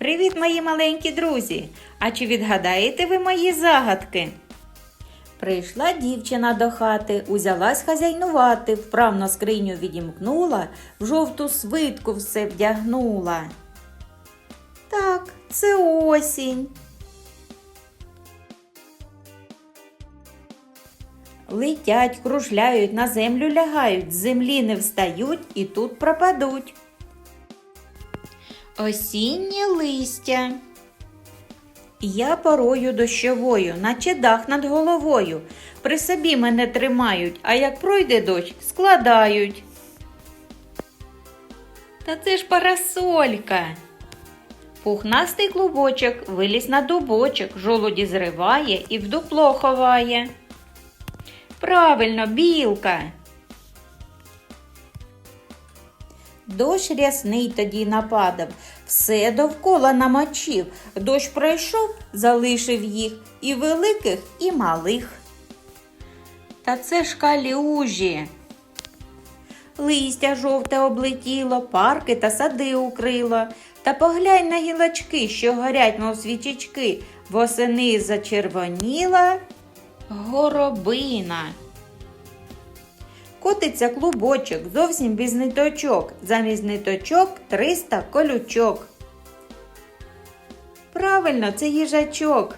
Привіт, мої маленькі друзі! А чи відгадаєте ви мої загадки? Прийшла дівчина до хати, узялась хазяйнувати, вправно скриню відімкнула, в жовту свитку все вдягнула. Так, це осінь. Летять, кружляють, на землю лягають, з землі не встають і тут пропадуть. Осіннє листя. Я порою дощовою, наче дах над головою. При собі мене тримають, а як пройде дощ, складають. Та це ж парасолька. Пухнастий клубочок виліз на дубочок, жолуді зриває і в дупло ховає. Правильно, білка. Дощ рясний тоді нападав, все довкола намочив. Дощ пройшов, залишив їх і великих, і малих. Та це ж калюжі. Листя жовте облетіло, парки та сади укрило. Та поглянь на гілочки, що горять, мов свічечки, восени зачервоніла горобина. Котиться клубочок, зовсім без ниточок. Замість ниточок 300 колючок. Правильно, це їжачок.